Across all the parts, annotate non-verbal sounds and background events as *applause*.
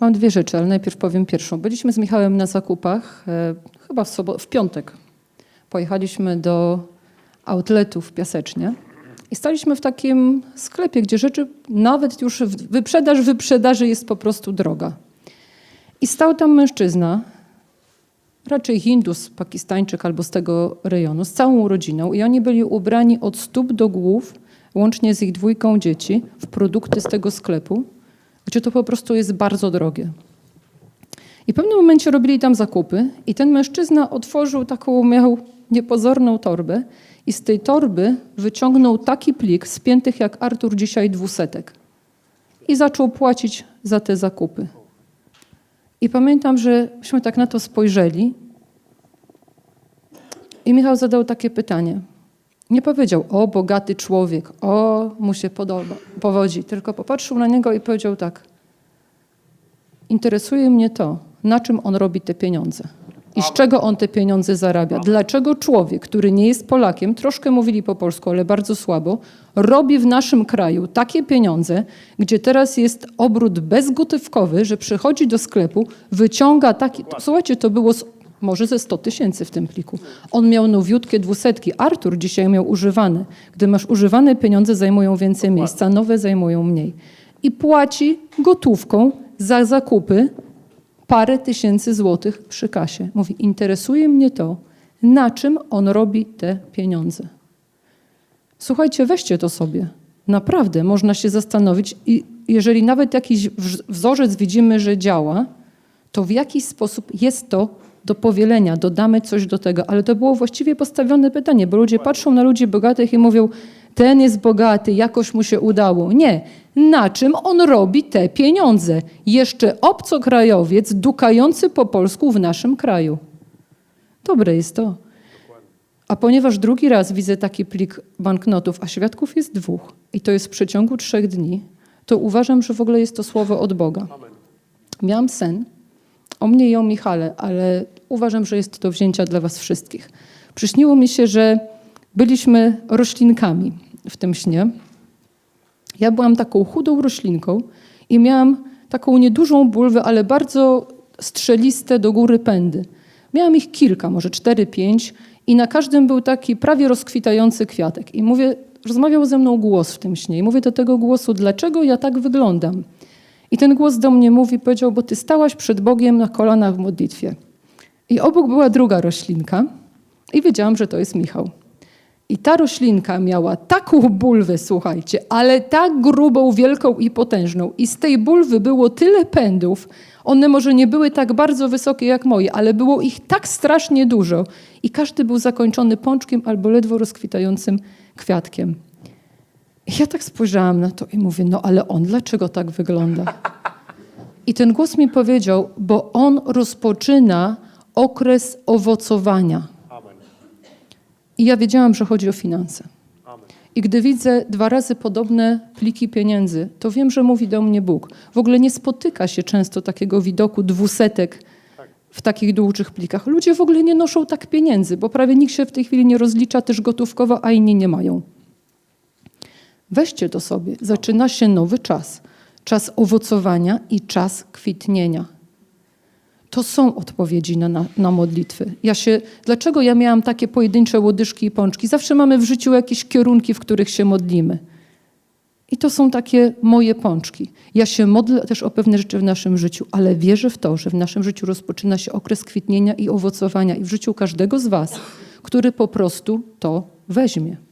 Mam dwie rzeczy, ale najpierw powiem pierwszą. Byliśmy z Michałem na zakupach, e, chyba w, sobo- w piątek. Pojechaliśmy do outletu w Piasecznie i staliśmy w takim sklepie, gdzie rzeczy nawet już w- wyprzedaż wyprzedaży jest po prostu droga. I stał tam mężczyzna, raczej Hindus, Pakistańczyk albo z tego rejonu, z całą rodziną i oni byli ubrani od stóp do głów, łącznie z ich dwójką dzieci, w produkty z tego sklepu, gdzie to po prostu jest bardzo drogie. I w pewnym momencie robili tam zakupy i ten mężczyzna otworzył taką, miał niepozorną torbę i z tej torby wyciągnął taki plik spiętych jak Artur dzisiaj dwusetek i zaczął płacić za te zakupy. I pamiętam, żeśmy tak na to spojrzeli i Michał zadał takie pytanie. Nie powiedział, o bogaty człowiek, o mu się podoba, powodzi, tylko popatrzył na niego i powiedział tak. Interesuje mnie to, na czym on robi te pieniądze i z czego on te pieniądze zarabia. Dlaczego człowiek, który nie jest Polakiem, troszkę mówili po polsku, ale bardzo słabo, robi w naszym kraju takie pieniądze, gdzie teraz jest obrót bezgotówkowy, że przychodzi do sklepu, wyciąga taki. To, słuchajcie, to było z, może ze 100 tysięcy w tym pliku. On miał nowiutkie dwusetki. Artur dzisiaj miał używane. Gdy masz używane pieniądze, zajmują więcej miejsca, nowe zajmują mniej. I płaci gotówką za zakupy parę tysięcy złotych przy kasie. Mówi, interesuje mnie to, na czym on robi te pieniądze. Słuchajcie, weźcie to sobie. Naprawdę można się zastanowić i jeżeli nawet jakiś wz- wzorzec widzimy, że działa, to w jakiś sposób jest to do powielenia, dodamy coś do tego. Ale to było właściwie postawione pytanie, bo ludzie patrzą na ludzi bogatych i mówią, ten jest bogaty, jakoś mu się udało. Nie. Na czym on robi te pieniądze? Jeszcze obcokrajowiec dukający po polsku w naszym kraju. Dobre jest to. A ponieważ drugi raz widzę taki plik banknotów, a świadków jest dwóch i to jest w przeciągu trzech dni, to uważam, że w ogóle jest to słowo od Boga. Miałam sen o mnie i o Michale, ale uważam, że jest to wzięcia dla was wszystkich. Przyśniło mi się, że byliśmy roślinkami w tym śnie. Ja byłam taką chudą roślinką i miałam taką niedużą bulwę, ale bardzo strzeliste do góry pędy. Miałam ich kilka, może cztery, pięć i na każdym był taki prawie rozkwitający kwiatek. I mówię, rozmawiał ze mną głos w tym śnie i mówię do tego głosu, dlaczego ja tak wyglądam? I ten głos do mnie mówi, powiedział, bo ty stałaś przed Bogiem na kolanach w modlitwie. I obok była druga roślinka i wiedziałam, że to jest Michał. I ta roślinka miała taką bulwę, słuchajcie, ale tak grubą, wielką i potężną. I z tej bulwy było tyle pędów. One może nie były tak bardzo wysokie jak moje, ale było ich tak strasznie dużo. I każdy był zakończony pączkiem albo ledwo rozkwitającym kwiatkiem. I ja tak spojrzałam na to i mówię, no ale on dlaczego tak wygląda? I ten głos mi powiedział, bo on rozpoczyna okres owocowania. I ja wiedziałam, że chodzi o finanse. I gdy widzę dwa razy podobne pliki pieniędzy, to wiem, że mówi do mnie Bóg. W ogóle nie spotyka się często takiego widoku dwusetek w takich dużych plikach. Ludzie w ogóle nie noszą tak pieniędzy, bo prawie nikt się w tej chwili nie rozlicza też gotówkowo, a inni nie mają. Weźcie to sobie. Zaczyna się nowy czas. Czas owocowania i czas kwitnienia. To są odpowiedzi na, na, na modlitwy. Ja się, dlaczego ja miałam takie pojedyncze łodyżki i pączki? Zawsze mamy w życiu jakieś kierunki, w których się modlimy. I to są takie moje pączki. Ja się modlę też o pewne rzeczy w naszym życiu, ale wierzę w to, że w naszym życiu rozpoczyna się okres kwitnienia i owocowania i w życiu każdego z Was, który po prostu to weźmie.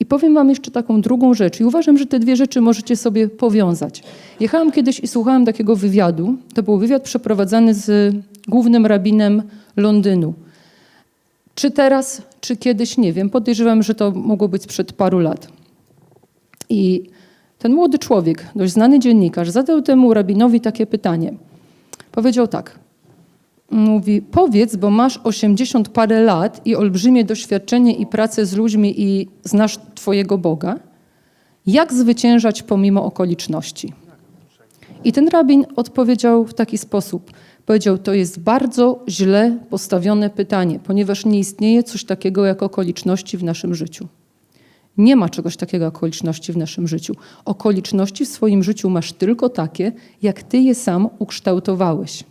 I powiem Wam jeszcze taką drugą rzecz. I uważam, że te dwie rzeczy możecie sobie powiązać. Jechałam kiedyś i słuchałam takiego wywiadu. To był wywiad przeprowadzany z głównym rabinem Londynu. Czy teraz, czy kiedyś, nie wiem. Podejrzewam, że to mogło być sprzed paru lat. I ten młody człowiek, dość znany dziennikarz, zadał temu rabinowi takie pytanie. Powiedział tak. Mówi, powiedz, bo masz 80 parę lat i olbrzymie doświadczenie i pracę z ludźmi i znasz Twojego Boga. Jak zwyciężać pomimo okoliczności? I ten rabin odpowiedział w taki sposób. Powiedział, to jest bardzo źle postawione pytanie, ponieważ nie istnieje coś takiego jak okoliczności w naszym życiu. Nie ma czegoś takiego jak okoliczności w naszym życiu. Okoliczności w swoim życiu masz tylko takie, jak ty je sam ukształtowałeś.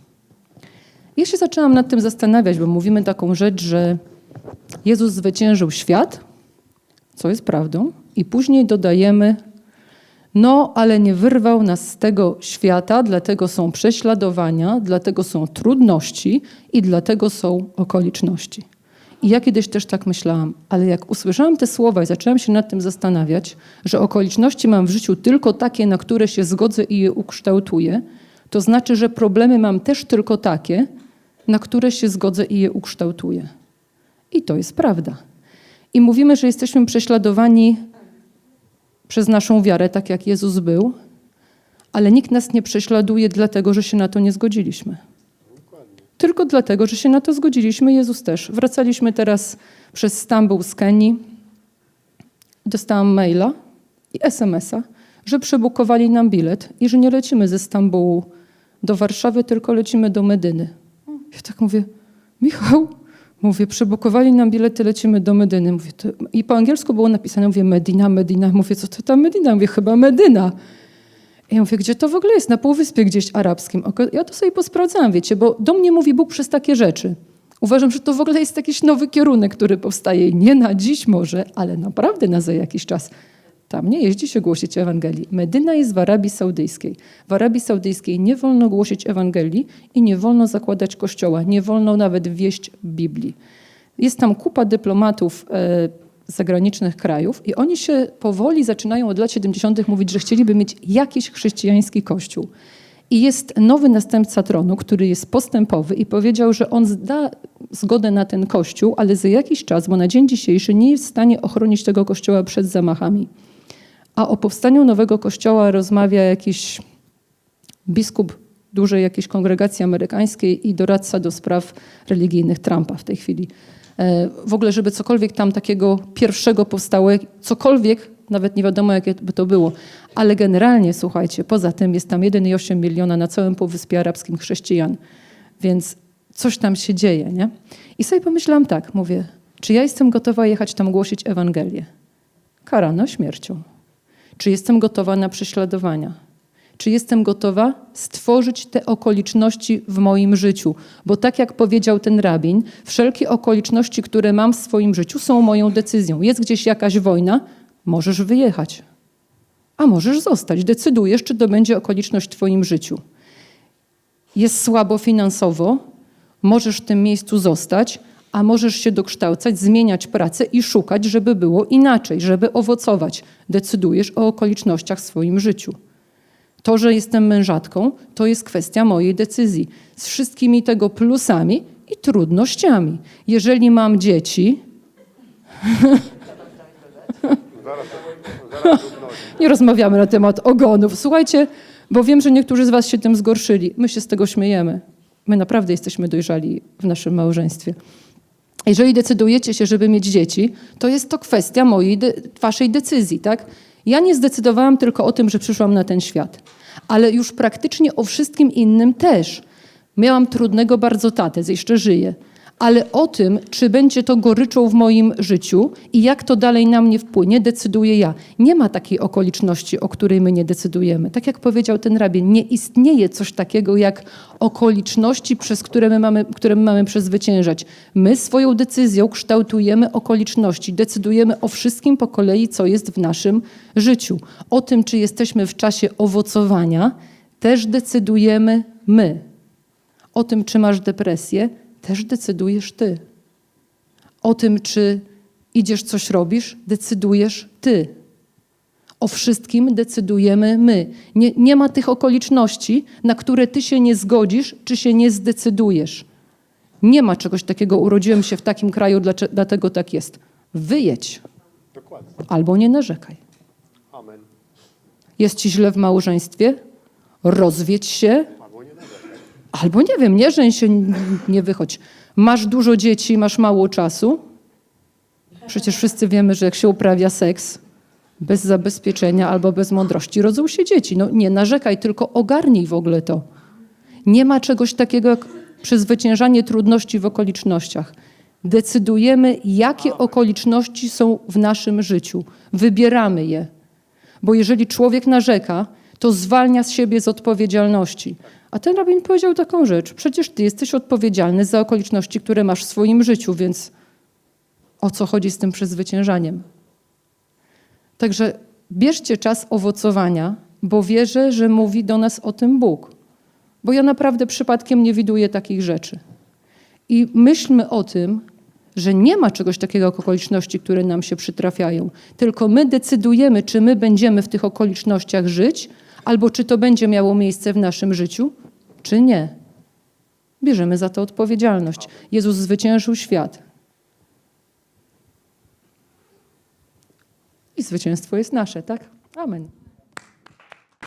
Ja się zaczęłam nad tym zastanawiać, bo mówimy taką rzecz, że Jezus zwyciężył świat, co jest prawdą, i później dodajemy, no, ale nie wyrwał nas z tego świata, dlatego są prześladowania, dlatego są trudności i dlatego są okoliczności. I ja kiedyś też tak myślałam, ale jak usłyszałam te słowa i zaczęłam się nad tym zastanawiać, że okoliczności mam w życiu tylko takie, na które się zgodzę i je ukształtuję, to znaczy, że problemy mam też tylko takie, na które się zgodzę i je ukształtuję. I to jest prawda. I mówimy, że jesteśmy prześladowani przez naszą wiarę, tak jak Jezus był, ale nikt nas nie prześladuje dlatego, że się na to nie zgodziliśmy. Tylko dlatego, że się na to zgodziliśmy, Jezus też. Wracaliśmy teraz przez Stambuł z Kenii. Dostałam maila i SMS-a, że przebukowali nam bilet i że nie lecimy ze Stambułu do Warszawy, tylko lecimy do Medyny. Ja tak mówię, Michał, mówię, przebukowali nam bilety, lecimy do Medyny. Mówię, to... I po angielsku było napisane, mówię, Medina, Medina. Mówię, co to ta Medina? Mówię, chyba Medyna. I ja mówię, gdzie to w ogóle jest? Na Półwyspie gdzieś arabskim. Ja to sobie posprawdzałam, wiecie, bo do mnie mówi Bóg przez takie rzeczy. Uważam, że to w ogóle jest jakiś nowy kierunek, który powstaje nie na dziś może, ale naprawdę na za jakiś czas. Tam nie jeździ się głosić Ewangelii. Medyna jest w Arabii Saudyjskiej. W Arabii Saudyjskiej nie wolno głosić Ewangelii i nie wolno zakładać kościoła, nie wolno nawet wieść Biblii. Jest tam kupa dyplomatów e, zagranicznych krajów i oni się powoli zaczynają od lat 70. mówić, że chcieliby mieć jakiś chrześcijański kościół. I jest nowy następca tronu, który jest postępowy i powiedział, że on da zgodę na ten kościół, ale za jakiś czas, bo na dzień dzisiejszy nie jest w stanie ochronić tego kościoła przed zamachami. A o powstaniu nowego kościoła rozmawia jakiś biskup dużej jakiejś kongregacji amerykańskiej i doradca do spraw religijnych Trumpa w tej chwili. E, w ogóle, żeby cokolwiek tam takiego pierwszego powstało, cokolwiek, nawet nie wiadomo, jakie by to było. Ale generalnie, słuchajcie, poza tym jest tam 1,8 miliona na całym Półwyspie Arabskim chrześcijan. Więc coś tam się dzieje, nie? I sobie pomyślałam tak, mówię, czy ja jestem gotowa jechać tam głosić Ewangelię? Karana śmiercią. Czy jestem gotowa na prześladowania? Czy jestem gotowa stworzyć te okoliczności w moim życiu? Bo tak jak powiedział ten rabin, wszelkie okoliczności, które mam w swoim życiu, są moją decyzją. Jest gdzieś jakaś wojna, możesz wyjechać, a możesz zostać. Decydujesz, czy to będzie okoliczność w Twoim życiu. Jest słabo finansowo, możesz w tym miejscu zostać, a możesz się dokształcać, zmieniać pracę i szukać, żeby było inaczej, żeby owocować. Decydujesz o okolicznościach w swoim życiu. To, że jestem mężatką, to jest kwestia mojej decyzji. Z wszystkimi tego plusami i trudnościami. Jeżeli mam dzieci. *laughs* Nie rozmawiamy na temat ogonów. Słuchajcie, bo wiem, że niektórzy z Was się tym zgorszyli. My się z tego śmiejemy. My naprawdę jesteśmy dojrzali w naszym małżeństwie. Jeżeli decydujecie się, żeby mieć dzieci, to jest to kwestia mojej, waszej decyzji, tak? Ja nie zdecydowałam tylko o tym, że przyszłam na ten świat, ale już praktycznie o wszystkim innym też. Miałam trudnego bardzo tatę, jeszcze żyje ale o tym, czy będzie to goryczą w moim życiu i jak to dalej na mnie wpłynie, decyduję ja. Nie ma takiej okoliczności, o której my nie decydujemy. Tak jak powiedział ten rabin, nie istnieje coś takiego jak okoliczności, przez które my mamy, które my mamy przezwyciężać. My swoją decyzją kształtujemy okoliczności, decydujemy o wszystkim po kolei, co jest w naszym życiu. O tym, czy jesteśmy w czasie owocowania, też decydujemy my. O tym, czy masz depresję, też decydujesz ty. O tym, czy idziesz, coś robisz, decydujesz ty. O wszystkim decydujemy my. Nie, nie ma tych okoliczności, na które ty się nie zgodzisz, czy się nie zdecydujesz. Nie ma czegoś takiego, urodziłem się w takim kraju, dlatego tak jest. Wyjedź. Dokładnie. Albo nie narzekaj. Amen. Jest ci źle w małżeństwie? Rozwiedź się Albo nie wiem, nie żeń się, nie wychodź. Masz dużo dzieci, masz mało czasu. Przecież wszyscy wiemy, że jak się uprawia seks bez zabezpieczenia albo bez mądrości, rodzą się dzieci. No nie narzekaj, tylko ogarnij w ogóle to. Nie ma czegoś takiego jak przezwyciężanie trudności w okolicznościach. Decydujemy, jakie okoliczności są w naszym życiu. Wybieramy je. Bo jeżeli człowiek narzeka, to zwalnia z siebie z odpowiedzialności. A ten rabin powiedział taką rzecz: przecież ty jesteś odpowiedzialny za okoliczności, które masz w swoim życiu, więc o co chodzi z tym przezwyciężaniem? Także bierzcie czas owocowania, bo wierzę, że mówi do nas o tym Bóg. Bo ja naprawdę przypadkiem nie widuję takich rzeczy. I myślmy o tym, że nie ma czegoś takiego jak okoliczności, które nam się przytrafiają. Tylko my decydujemy, czy my będziemy w tych okolicznościach żyć, albo czy to będzie miało miejsce w naszym życiu, czy nie. Bierzemy za to odpowiedzialność. Jezus zwyciężył świat. I zwycięstwo jest nasze, tak? Amen.